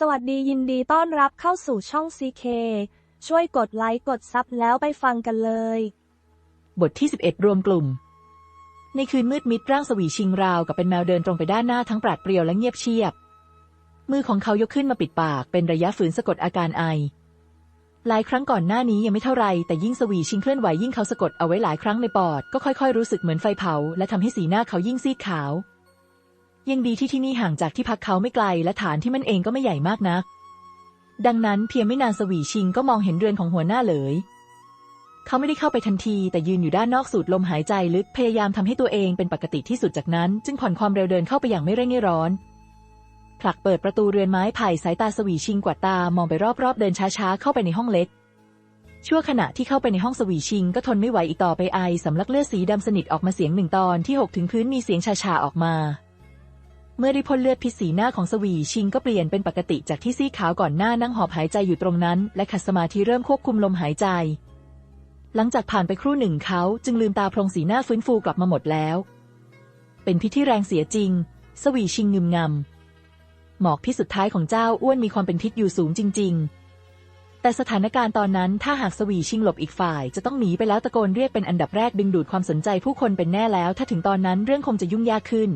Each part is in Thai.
สวัสดียินดีต้อนรับเข้าสู่ช่อง CK ช่วยกดไลค์กดซับแล้วไปฟังกันเลย บทที่ 11 รวมกลุ่ม ในคืนมืดมิดร่างสวีชิงราวกับเป็นแมวเดินตรงไปด้านหน้าทั้งปราดเปรียวและเงียบเชียบ มือของเขายกขึ้นมาปิดปากเป็นระยะฝืนสะกดอาการไอ หลายครั้งก่อนหน้านี้ยังไม่เท่าไรแต่ยิ่งสวีชิงเคลื่อนไหวยิ่งเขาสะกดเอาไว้หลายครั้งในปอดก็ค่อยๆรู้สึกเหมือนไฟเผาและทำให้สีหน้าเขายิ่งซีดขาว ยังดีที่ที่นี่ห่างจากที่พักเขาไม่ไกลและฐานที่มันเองก็ไม่ใหญ่มากนัก ดังนั้นเพียงไม่นานสวีชิงก็มองเห็นเรือนของหัวหน้าเลยเขาไม่ได้เข้าไปทันที แต่ยืนอยู่ด้านนอกสูดลมหายใจลึกพยายามทำให้ตัวเองเป็นปกติที่สุดจากนั้น จึงผ่อนความเร็วเดินเข้าไปอย่างไม่เร่งไม่ร้อนผลักเปิดประตูเรือนไม้ไผ่สายตาสวีชิงกว่าตามองไปรอบๆ เดินช้าๆเข้าไปในห้องเล็ก ชั่วขณะที่เข้าไปในห้องสวีชิง ก็ทนไม่ไหวอีกต่อไปไอสำลักเลือดสีดำสนิทออกมาเสียงหนึ่งตอนที่หกถึงพื้นมีเสียงชาๆออกมา เมื่อได้พ่นเลือดพิษสีหน้าของสวีชิงก็เปลี่ยนเป็นปกติจากที่ซีขาวก่อนหน้านั่งหอบหายใจอยู่ตรงนั้น และขัดสมาธิเริ่มควบคุมลมหายใจ หลังจากผ่านไปครู่หนึ่งเขาจึงลืมตาพลงสีหน้าฟื้นฟูกลับมาหมดแล้ว เป็นพิษที่แรงเสียจริง สวีชิงงึมงำหมอกพิษสุดท้ายของเจ้าอ้วนมีความเป็นพิษอยู่สูงจริง ๆ แต่สถานการณ์ตอนนั้นถ้าหากสวีชิงหลบอีกฝ่าย จะต้องหนีไปแล้วตะโกนเรียกเป็นอันดับแรกดึงดูดความสนใจผู้คนเป็นแน่แล้ว ถ้าถึงตอนนั้นเรื่องคงจะยุ่งยากขึ้น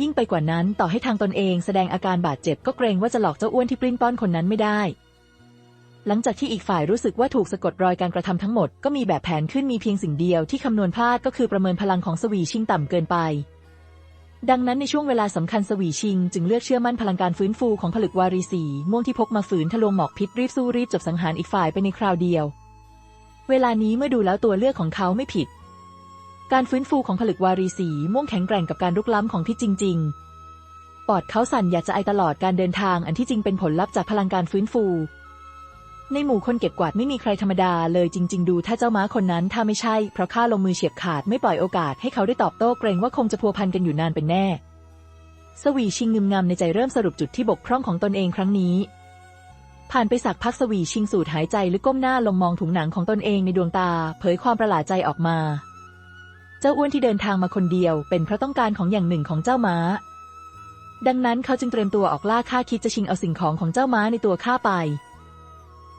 ยิ่งไปกว่านั้นต่อให้ทางตนเองแสดงอาการบาดเจ็บก็เกรงว่าจะหลอกเจ้าอ้วนที่ปลิ้นป้อนคนนั้นไม่ได้ หลังจากที่อีกฝ่ายรู้สึกว่าถูกสะกดรอยการกระทำทั้งหมดก็มีแบบแผนขึ้นมีเพียงสิ่งเดียวที่คำนวณพลาดก็คือประเมินพลังของสวีชิงต่ำเกินไป ดังนั้นในช่วงเวลาสำคัญสวีชิง จึงเลือกเชื่อมั่นพลังการฟื้นฟูของผลึกวารีสีม่วงที่พกมาฝืนทะลวงหมอกพิษรีบสู้รีบจบสังหารอีกฝ่ายไปในคราวเดียว เวลานี้เมื่อดูแล้วตัวเลือกของเขาไม่ผิด การฟื้นฟูของผลึกวารีสีม่วงแข็งแกร่งกับการลุกล้ำของพิษจริง ๆ ปอดเขาสั่นอยากจะไอตลอดการเดินทางอันที่จริงเป็นผลลัพธ์จากพลังการฟื้นฟู ในหมู่คนเก็บกวาดไม่มีใครธรรมดาเลยจริง ๆ ดูถ้าเจ้าม้าคนนั้นถ้าไม่ใช่ เพราะข้าลงมือเฉียบขาดไม่ปล่อยโอกาสให้เขาได้ตอบโต้เกรงว่าคงจะพัวพันกันอยู่นานเป็นแน่ สวีชิงงึมงำในใจเริ่มสรุปจุดที่บกพร่องของตนเองครั้งนี้ผ่านไปสักพักสวีชิงสูดหายใจลึกก้มหน้าลงมองถุงหนังของตนเองในดวงตา เผยความประหลาดใจออกมา เจ้าอ้วนที่เดินทางมาคนเดียว เป็นเพราะต้องการของอย่างหนึ่งของเจ้าม้า ดังนั้นเขาจึงเตรียมตัวออกล่าฆ่าคิดจะชิงเอาสิ่งของของเจ้าม้าในตัวข้าไป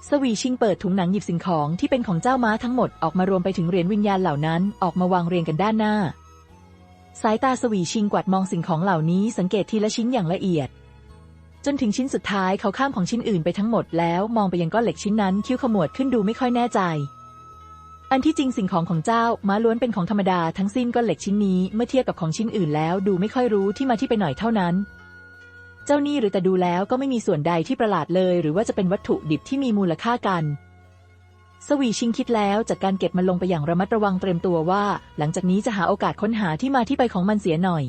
สวีชิงเปิดถุงหนังหยิบสิ่งของที่เป็นของเจ้าม้าทั้งหมดออกมารวมไปถึงเหรียญวิญญาณเหล่านั้นออกมาวางเรียงกันด้านหน้า สายตาสวีชิงกวาดมองสิ่งของเหล่านี้สังเกตทีละชิ้นอย่างละเอียด จนถึงชิ้นสุดท้ายเขาข้ามของชิ้นอื่นไปทั้งหมดแล้วมองไปยังก้อนเหล็กชิ้นนั้นคิ้วขมวดขึ้นดูไม่ค่อยแน่ใจ อันที่จริงสิ่งของของเจ้าม้าล้วนเป็นของธรรมดาทั้งสิ้นก้อนเหล็กชิ้นนี้เมื่อเทียบกับของชิ้นอื่นแล้วดูไม่ค่อยรู้ที่มาที่ไปหน่อยเท่านั้น เจ้านี่หรือแต่ดูแล้วก็ไม่มีส่วนใดที่ประหลาดเลย หรือว่าจะเป็นวัตถุดิบที่มีมูลค่ากัน สวีชิงคิดแล้วจากการเก็บมันลงไปอย่างระมัดระวังเตรียมตัวว่า หลังจากนี้จะหาโอกาสค้นหาที่มาที่ไปของมันเสียหน่อย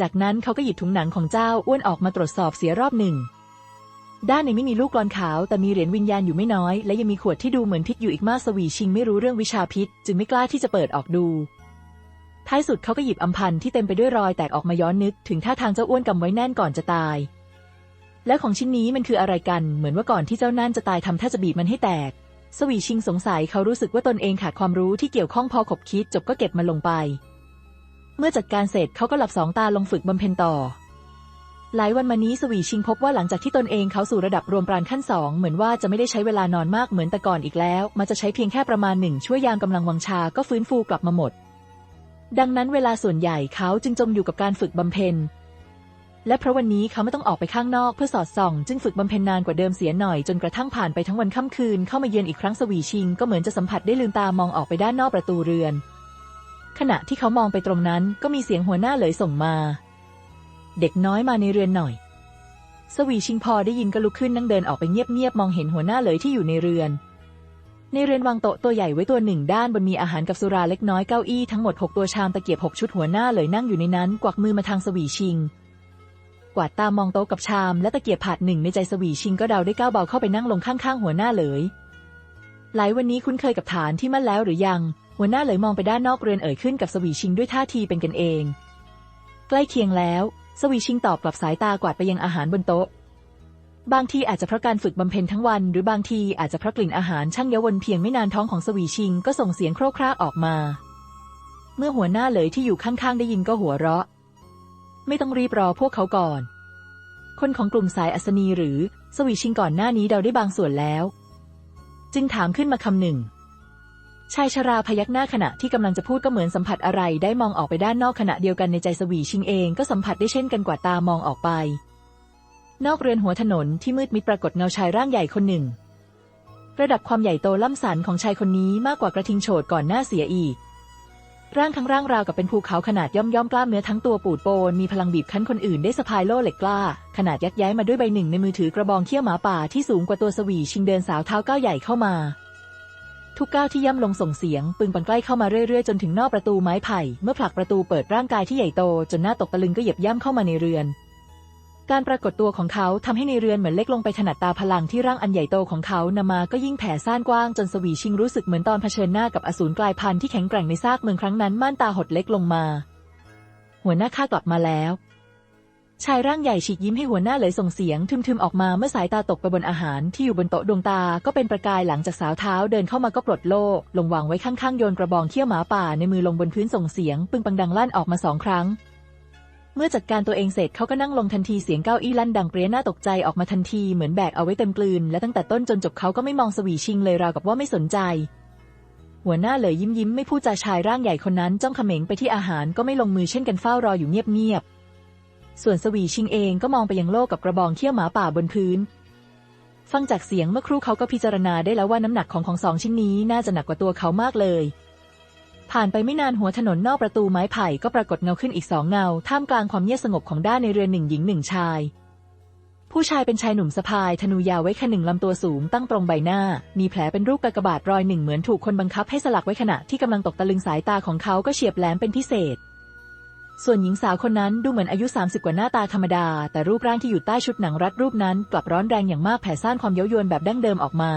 จากนั้นเขาก็หยิบถุงหนังของเจ้าอ้วนออกมาตรวจสอบเสียรอบหนึ่ง ด้านในไม่มีลูกกลอนขาว แต่มีเหรียญวิญญาณอยู่ไม่น้อย และยังมีขวดที่ดูเหมือนพิษอยู่อีกมากสวีชิงไม่รู้เรื่องวิชาพิษ จึงไม่กล้าที่จะเปิดออกดู ท้ายสุดเขาก็หยิบอำพันธ์ที่เต็มไปด้วยรอยแตกออกมาย้อนนึก ถึงท่าทางเจ้าอ้วนกำไว้แน่นก่อนจะตาย แล้วของชิ้นนี้มันคืออะไรกัน เหมือนว่าก่อนที่เจ้านั่นจะตายทำท่าจะบีบมันให้แตก สวีชิงสงสัยเขารู้สึกว่าตนเองขาดความรู้ที่เกี่ยวข้องพอขบคิดจบก็เก็บมันลงไป เมื่อจัดการเสร็จเขาก็หลับสองตาลงฝึกบำเพ็ญต่อ หลายวันมานี้สวีชิงพบว่าหลังจากที่ตนเองเขาสู่ระดับรวมปราณขั้นสองเหมือนว่าจะไม่ได้ใช้เวลานอนมากเหมือนแต่ก่อนอีกแล้ว มันจะใช้เพียงแค่ประมาณหนึ่งช่วยยามกำลังวังชาก็ฟื้นฟูกลับมาหมด ดังนั้นเวลาส่วนใหญ่เขาจึงจมอยู่กับการฝึกบำเพ็ญและเพราะวันนี้เขาไม่ต้องออกไปข้างนอกเพื่อสอดส่อง จึงฝึกบำเพ็ญนานกว่าเดิมเสียหน่อยจนกระทั่งผ่านไปทั้งวันค่ำคืนเข้ามาเยือนอีกครั้งสวีชิง ก็เหมือนจะสัมผัสได้ลืมตามองออกไปด้านนอกประตูเรือน ขณะที่เขามองไปตรงนั้นก็มีเสียงหัวหน้าเหลยส่งมา เด็กน้อยมาในเรือนหน่อย สวีชิงพอได้ยินก็ลุกขึ้นนั่งเดินออกไปเงียบๆมองเห็นหัวหน้าเลยที่อยู่ในเรือน ในเรือนวางโต๊ะตัวใหญ่ไว้ตัวหนึ่งด้านบนมีอาหารกับสุราเล็กน้อยเก้าอี้ทั้งหมดหกตัวชามตะเกียบหกชุดหัวหน้าเลยนั่งอยู่ในนั้นกวักมือมาทางสวีชิง กวาดตามองโต๊ะกับชามและตะเกียบผาดหนึ่งในใจสวีชิงก็เดาได้ก้าวเบาเข้าไปนั่งลงข้างๆหัวหน้าเลยหลายวันนี้คุ้นเคยกับฐานที่มั่นแล้วหรือยัง หัวหน้าเลยมองไปด้านนอกเรือนเอ่ยขึ้นกับสวีชิงด้วยท่าทีเป็นกันเอง ใกล้เคียงแล้ว สวีชิงตอบกลับสายตากวาดไปยังอาหารบนโต๊ะ บางทีอาจจะเพราะการฝึกบำเพ็ญทั้งวัน หรือบางทีอาจจะเพราะกลิ่นอาหารช่างเยาวนเพียงไม่นานท้องของสวีชิงก็ส่งเสียงโครกคราออกมา เมื่อหัวหน้าเลยที่อยู่ข้างๆได้ยินก็หัวเราะ ไม่ต้องรีบรอพวกเขาก่อน คนของกลุ่มสายอัศนีหรือสวีชิงก่อนหน้านี้เดาได้บางส่วนแล้ว จึงถามขึ้นมาคำหนึ่ง ชายชราพยักหน้าขณะที่กำลังจะพูดก็เหมือนสัมผัสอะไรได้มองออกไปด้านนอกขณะเดียวกันในใจสวีชิงเองก็สัมผัสได้เช่นกันกว่าตามองออกไป นอกเรือนหัวถนนที่มืดมิดปรากฏเงาชายร่างใหญ่คนหนึ่ง ระดับความใหญ่โตล่ำสันของชายคนนี้มากกว่ากระทิงโฉดก่อนหน้าเสียอีก ร่างทั้งร่างราวกับเป็นภูเขาขนาดย่อมย่อมกล้ามเนื้อทั้งตัวปูดโปนมีพลังบีบคั้นคนอื่นได้สะพายโล่เหล็กกล้า ขนาดยักย้ายมาด้วยใบหนึ่งในมือถือกระบองเขี้ยวหมาป่าที่สูงกว่าตัวสวีชิงเดินสาวเท้าก้าวใหญ่เข้ามา ทุกก้าวที่ย่ำลงส่งเสียงปึงปังใกล้เข้ามาเรื่อยๆ จนถึงนอกประตูไม้ไผ่ เมื่อผลักประตูเปิดร่างกายที่ใหญ่โต จนหน้าตกตะลึงก็เหยียบย่ำเข้ามาในเรือน การปรากฏตัวของเขาทำให้ในเรือนเหมือนเล็กลงไปถนัดตาพลังที่ร่างอันใหญ่โตของเขานำมาก็ยิ่งแผ่ซ่านกว้างจนสวีชิงรู้สึกเหมือนตอนเผชิญหน้ากับอสูรกลายพันธุ์ที่แข็งแกร่งในซากเมืองครั้งนั้นม่านตาหดเล็กลงมา หัวหน้าข้ากลับมาแล้ว ชายร่างใหญ่ฉีกยิ้มให้หัวหน้าเลยส่งเสียงทึมๆออกมาเมื่อสายตาตกไปบนอาหารที่อยู่บนโต๊ะดวงตาก็เป็นประกายหลังจากสาวเท้าเดินเข้ามาก็ปลดโล่ลงวางไว้ข้างๆโยนกระบองเขี้ยวหมาป่าในมือลงบนพื้นส่งเสียง ปึงปังดังลั่นออกมาสองครั้ง เมื่อจัดการตัวเองเสร็จเขาก็นั่งลงทันทีเสียงเก้าอี้ลั่นดังเปรี้ยหน้าตกใจออกมาทันทีเหมือนแบกเอาไว้เต็มกลืนและตั้งแต่ต้นจนจบเขาก็ไม่มองสวีชิงเลยราวกับว่าไม่สนใจหัวหน้าเลยยิ้มยิ้มไม่พูดจาชายร่างใหญ่คนนั้นจ้องเขม็งไปที่อาหารก็ไม่ลงมือเช่นกันเฝ้ารออยู่เงียบๆ ส่วนสวีชิงเองก็มองไปยังโลกกับกระบองเขี้ยวหมาป่าบนพื้น ฟังจากเสียงเมื่อครู่เขาก็พิจารณาได้แล้วว่าน้ำหนักของของสองชิ้นนี้น่าจะหนักกว่าตัวเขามากเลย ผ่านไปไม่นานหัวถนนนอกประตูไม้ไผ่ก็ปรากฏเงาขึ้นอีกสองเงา ท่ามกลางความเงียบสงบของด้านในเรือนหนึ่งหญิงหนึ่งชาย ผู้ชายเป็นชายหนุ่มสะพาย ธนูยาวไว้ขนึ่งลำตัวสูงตั้งตรงใบหน้า มีแผลเป็นรูปกากบาทรอยหนึ่งเหมือนถูกคนบังคับให้สลักไว้ขณะที่กำลังตกตะลึงสายตาของเขาก็เฉียบแหลมเป็นพิเศษ ส่วนหญิงสาวคนนั้นดูเหมือนอายุ 30 กว่าหน้าตาธรรมดา แต่รูปร่างที่อยู่ใต้ชุดหนังรัดรูปนั้น กลับร้อนแรงอย่างมากแผ่ซ่านความเย้ายวนแบบดั้งเดิมออกมา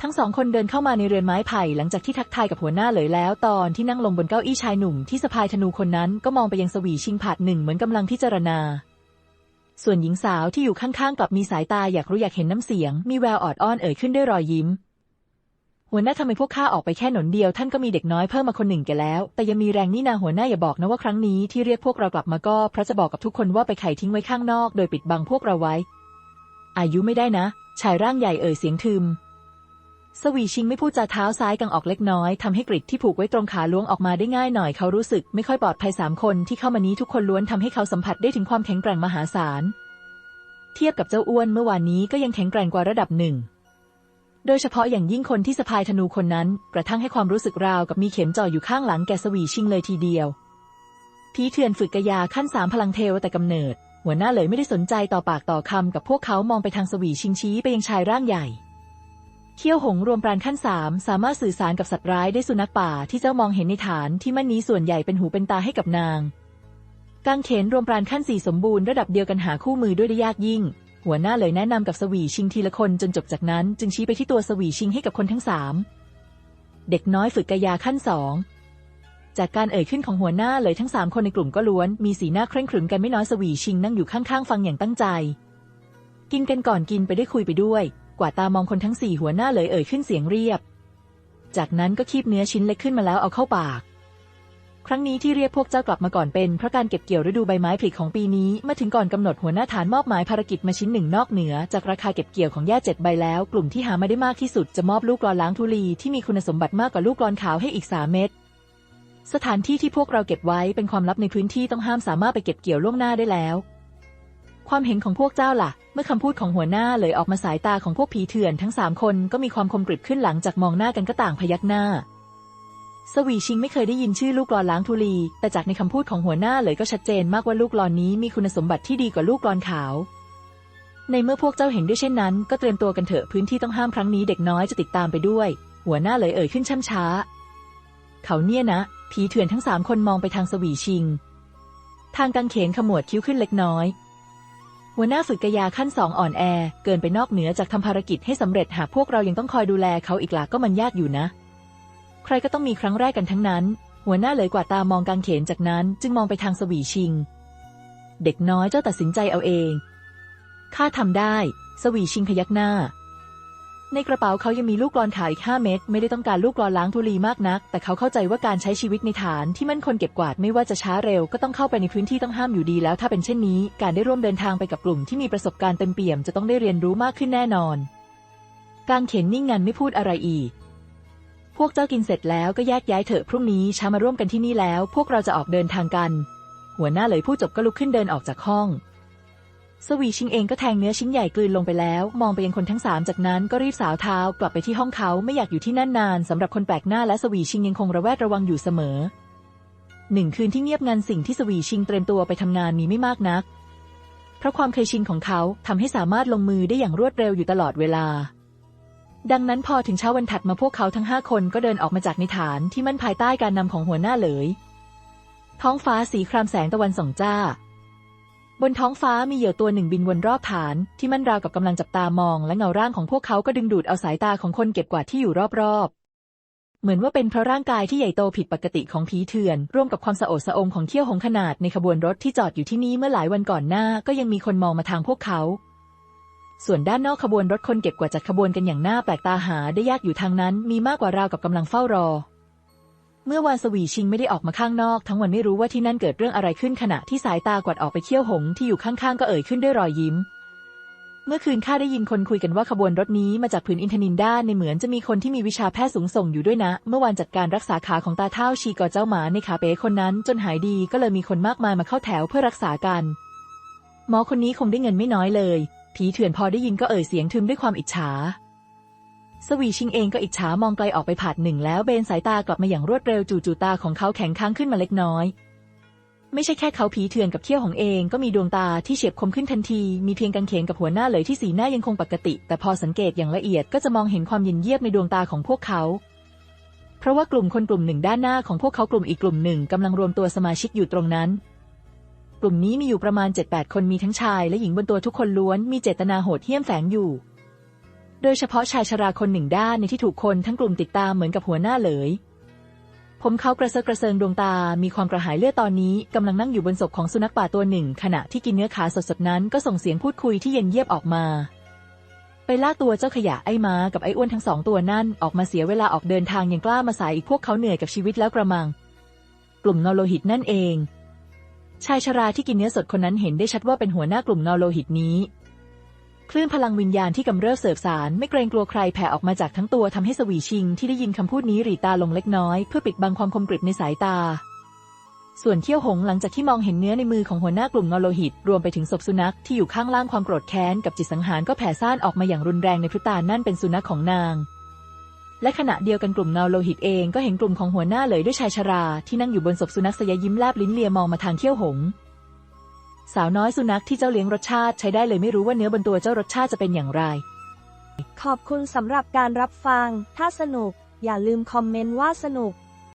ทั้งสองคนเดินเข้ามาในเรือนไม้ไผ่หลังจากที่ทักทายกับหัวหน้าเลยแล้ว ตอนที่นั่งลงบนเก้าอี้ชายหนุ่มที่สะพายธนูคนนั้นก็มองไปยังสวีชิงผาดหนึ่งเหมือนกำลังพิจารณา ส่วนหญิงสาวที่อยู่ข้างๆกลับมีสายตาอยากรู้อยากเห็นน้ำเสียง มีแววออดอ้อนเอ่ยขึ้นด้วยรอยยิ้ม หัวหน้าทำไมพวกข้าออกไปแค่หนนเดียวท่านก็มีเด็กน้อยเพิ่มมาคนหนึ่งแกแล้ว แต่ยังมีแรงนี่นาหัวหน้าอย่าบอกนะว่าครั้งนี้ที่เรียกพวกเรากลับมาก็เพราะจะบอกกับทุกคนว่าไปไข่ทิ้งไว้ข้างนอก โดยปิดบังพวกเราไว้ อายุไม่ได้นะ ชายร่างใหญ่เอ่ยเสียงทึมสวีชิงไม่พูดจาเท้าซ้ายกังออกเล็กน้อยทำให้กริดที่ผูกไว้ตรงขาล้วงออกมาได้ง่ายหน่อยเขารู้สึกไม่ค่อยปลอดภัยสามคนที่เข้ามานี้ทุกคนล้วนทำให้เขาสัมผัสได้ถึงความแข็งแกร่งมหาศาล เทียบกับเจ้าอ้วนเมื่อวานนี้ก็ยังแข็งแกร่งกว่าระดับหนึ่ง โดยเฉพาะอย่างยิ่งคนที่สะพายธนูคนนั้น กระทั่งให้ความรู้สึกราวกับมีเข็มจ่ออยู่ข้างหลังแกสวีชิงเลยทีเดียวผีเถื่อนฝึกกยาขั้นสามพลังเทวแต่กำเนิด หัวหน้าเลยไม่ได้สนใจต่อปากต่อคำกับพวกเขามองไปทางสวีชิงชี้ไปยังชายร่างใหญ่เขี้ยวหงรวมปราณขั้นสามสามารถสื่อสารกับสัตว์ร้ายได้สุนัขป่าที่เจ้ามองเห็นในฐานที่มันนี้ส่วนใหญ่เป็นหูเป็นตาให้กับนางกางเขนรวมปราณขั้นสี่สมบูรณ์ระดับเดียวกันหาคู่มือด้วยได้ยากยิ่ง หัวหน้าเลยแนะนำกับสวีชิงทีละคนจนจบจากนั้น จึงชี้ไปที่ตัวสวีชิงให้กับคนทั้งสามเด็กน้อยฝึกกายาขั้นสองจากการเอ่ยขึ้นของหัวหน้าเลยทั้งสามคนในกลุ่มก็ล้วน มีสีหน้าเคร่งขรึมกันไม่น้อยสวีชิงนั่งอยู่ข้างๆฟังอย่างตั้งใจ กินกันก่อนกินไปได้คุยไปด้วย กว่าตามองคนทั้งสี่หัวหน้าเลยเอ่ยขึ้นเสียงเรียบ จากนั้นก็คีบเนื้อชิ้นเล็กขึ้นมาแล้วเอาเข้าปาก ครั้งนี้ที่เรียกพวกเจ้ากลับมาก่อนเป็นเพราะการเก็บเกี่ยวฤดูใบไม้ผลิของปีนี้มาถึงก่อนกำหนดหัวหน้าฐานมอบหมายภารกิจมาชิ้นหนึ่งนอกเหนือ จากราคาเก็บเกี่ยวของแย่เจ็ดใบแล้ว กลุ่มที่หามาได้มากที่สุดจะมอบลูกกรอนล้างทุลีที่มีคุณสมบัติมากกว่าลูกกรอนขาวให้อีกสามเม็ดสถานที่ที่พวกเราเก็บไว้เป็นความลับในพื้นที่ต้องห้ามสามารถไปเก็บเกี่ยวล่วงหน้าได้แล้ว ความเห็นของพวกเจ้าล่ะ เมื่อคำพูดของหัวหน้าเลยออกมาสายตาของพวกผีเถื่อนทั้งสามคนก็มีความคมกริบขึ้นหลังจากมองหน้ากันก็ต่างพยักหน้า สวีชิงไม่เคยได้ยินชื่อลูกกลอนล้างทุลี แต่จากในคำพูดของหัวหน้าเลยก็ชัดเจนมากว่าลูกกลอนนี้มีคุณสมบัติที่ดีกว่าลูกกลอนขาว ในเมื่อพวกเจ้าเห็นด้วยเช่นนั้น ก็เตรียมตัวกันเถอะพื้นที่ต้องห้ามครั้งนี้เด็กน้อยจะติดตามไปด้วย หัวหน้าเลยเอ่ยขึ้นช่ำช้า เขาเนี่ยนะ ผีเถื่อนทั้งสามคนมองไปทางสวีชิง ทางกังเขนขมวดคิ้วขึ้นเล็กน้อย หัวหน้าฝึกกายาขั้นสองอ่อนแอ เกินไปนอกเหนือจากทำภารกิจให้สำเร็จหากพวกเรายังต้องคอยดูแลเขาอีกหล่ะก็มันยากอยู่นะ ใครก็ต้องมีครั้งแรกกันทั้งนั้น หัวหน้าเลยกว่าตามองกังเขนจากนั้นจึงมองไปทางสวีชิง เด็กน้อยเจ้าตัดสินใจเอาเอง ข้าทำได้ สวีชิงพยักหน้า ในกระเป๋าเขายังมีลูกกลอนขาวอีกห้าเม็ดไม่ได้ต้องการลูกกลอนล้างธุลีมากนัก แต่เขาเข้าใจว่าการใช้ชีวิตในฐานที่มั่นคงเก็บกวาดไม่ว่าจะช้าเร็วก็ต้องเข้าไปในพื้นที่ต้องห้ามอยู่ดีแล้ว ถ้าเป็นเช่นนี้ การได้ร่วมเดินทางไปกับกลุ่มที่มีประสบการณ์เต็มเปี่ยมจะต้องได้เรียนรู้มากขึ้นแน่นอน กางเขนนิ่งงันไม่พูดอะไรอีก พวกเจ้ากินเสร็จแล้วก็แยกย้ายเถอะพรุ่งนี้เช้ามาร่วมกันที่นี่แล้ว พวกเราจะออกเดินทางกัน หัวหน้าเลยพูดจบก็ลุกขึ้นเดินออกจากห้อง สวีชิงเองก็แทงเนื้อชิ้นใหญ่กลืนลงไปแล้ว มองไปยังคนทั้งสามจากนั้นก็รีบสาวเท้ากลับไปที่ห้องเขาไม่อยากอยู่ที่นั่นนานสำหรับคนแปลกหน้าและสวีชิงยังคงระแวดระวังอยู่เสมอหนึ่งคืนที่เงียบงันสิ่งที่สวีชิงเตรียมตัวไปทำงานมีไม่มากนัก เพราะความเคยชินของเขาทำให้สามารถลงมือได้อย่างรวดเร็วอยู่ตลอดเวลา ดังนั้นพอถึงเช้าวันถัดมาพวกเขาทั้งห้าคนก็เดินออกมาจากในฐานที่มั่นภายใต้การนำของหัวหน้าเหลย ท้องฟ้าสีครามแสงตะวันส่องจ้า บนท้องฟ้ามีเหยี่ยวตัวหนึ่งบินวนรอบฐาน ที่มั่นราวกับกำลังจับตามอง และเงาร่างของพวกเขาก็ดึงดูดเอาสายตาของคนเก็บกวาดที่อยู่รอบๆ เหมือนว่าเป็นเพราะร่างกายที่ใหญ่โตผิดปกติของผีเถื่อน ร่วมกับความสะโอดสะอมของเขี้ยวหงขนาดในขบวนรถที่จอดอยู่ที่นี่เมื่อหลายวันก่อนหน้าก็ยังมีคนมองมาทางพวกเขา ส่วนด้านนอกขบวนรถคนเก็บกว่าจัดขบวนกันอย่างน่าแปลกตาหาได้ยากอยู่ทางนั้นมีมากกว่าราวกับกำลังเฝ้ารอ เมื่อวานสวีชิงไม่ได้ออกมาข้างนอก ทั้งวันไม่รู้ว่าที่นั่นเกิดเรื่องอะไรขึ้นขณะที่สายตากวาดออกไปเที่ยวหงที่อยู่ข้างๆ ก็เอ่ยขึ้นด้วยรอยยิ้ม เมื่อคืนข้าได้ยินคนคุยกันว่าขบวนรถนี้มาจากผืนอินทนินด้าในเหมือนจะมีคนที่มีวิชาแพทย์สูงส่งอยู่ด้วยนะ เมื่อวานจัดการรักษาขาของตาเท่าชีกอเจ้าหมาในขาเป๋คนนั้น จนหายดีก็เลยมีคนมากมายมาเข้าแถวเพื่อรักษากันหมอคนนี้คงได้เงินไม่น้อยเลย ผีเถื่อนพอได้ยินก็เอ่ยเสียงทึมด้วยความอิจฉา สวีชิงเองก็อิจฉามองไกลออกไปผาดหนึ่งแล้วเบนสายตากลับมาอย่างรวดเร็วจู่ๆตาของเขาแข็งค้างขึ้นมาเล็กน้อย ไม่ใช่แค่เขาผีเถื่อนกับเขี้ยวของเองก็มีดวงตาที่เฉียบคมขึ้นทันที มีเพียงกางเขนกับหัวหน้าเลยที่สีหน้ายังคงปกติ แต่พอสังเกตอย่างละเอียดก็จะมองเห็นความเย็นเยียบในดวงตาของพวกเขาเพราะว่ากลุ่มคนกลุ่มหนึ่งด้านหน้าของพวกเขากลุ่มอีกกลุ่มหนึ่งกำลังรวมตัวสมาชิกอยู่ตรงนั้น กลุ่มนี้มีอยู่ประมาณ 7-8 คนมีทั้งชายและหญิงบนตัวทุกคนล้วนมีเจตนาโหดเหี้ยมแฝงอยู่ โดยเฉพาะชายชราคนหนึ่งด้านในที่ถูกคนทั้งกลุ่มติดตามเหมือนกับหัวหน้าเลยผมเขากระเซาะกระเซิงดวงตา มีความกระหายเลือดตอนนี้กำลังนั่งอยู่บนศพของสุนัขป่าตัวหนึ่ง ขณะที่กินเนื้อขาสดๆนั้นก็ส่งเสียงพูดคุยที่เย็นเยียบออกมา ไปลากตัวเจ้าขยะไอ้มากับไอ้อ้วนทั้งสองตัวนั่นออกมาเสียเวลาออกเดินทางยังกล้ามาสายอีกพวกเขาเหนื่อยกับชีวิตแล้วกระมัง กลุ่มนอโลหิตนั่นเอง ชายชราที่กินเนื้อสดคนนั้นเห็นได้ชัดว่าเป็นหัวหน้ากลุ่มนอโลหิตนี้ คลื่นพลังวิญญาณที่กำเริบเสบสารไม่เกรงกลัวใครแผ่ออกมาจากทั้งตัวทำให้สวีชิง ที่ได้ยินคำพูดนี้หรีตาลงเล็กน้อยเพื่อปิดบังความคมกริบในสายตา ส่วนเขี้ยวหงหลังจากที่มองเห็นเนื้อในมือของหัวหน้ากลุ่มนอโลหิต รวมไปถึงศพสุนัขที่อยู่ข้างล่างความโกรธแค้นกับจิตสังหารก็แผ่ซ่านออกมาอย่างรุนแรงในพริบตานั่นเป็นสุนัขของนาง และขณะเดียวกันกลุ่มเงาโลหิตเองก็เห็นกลุ่มของหัวหน้าเลยด้วยชายชรา ที่นั่งอยู่บนศพสุนัขสยยิ้มแลบลิ้นเลียมองมาทางเขี้ยวหง สาวน้อยสุนัขที่เจ้าเลี้ยงรสชาติใช้ได้เลยไม่รู้ว่าเนื้อบนตัวเจ้ารสชาติจะเป็นอย่างไร ขอบคุณสำหรับการรับฟัง ถ้าสนุก อย่าลืมคอมเมนต์ว่าสนุก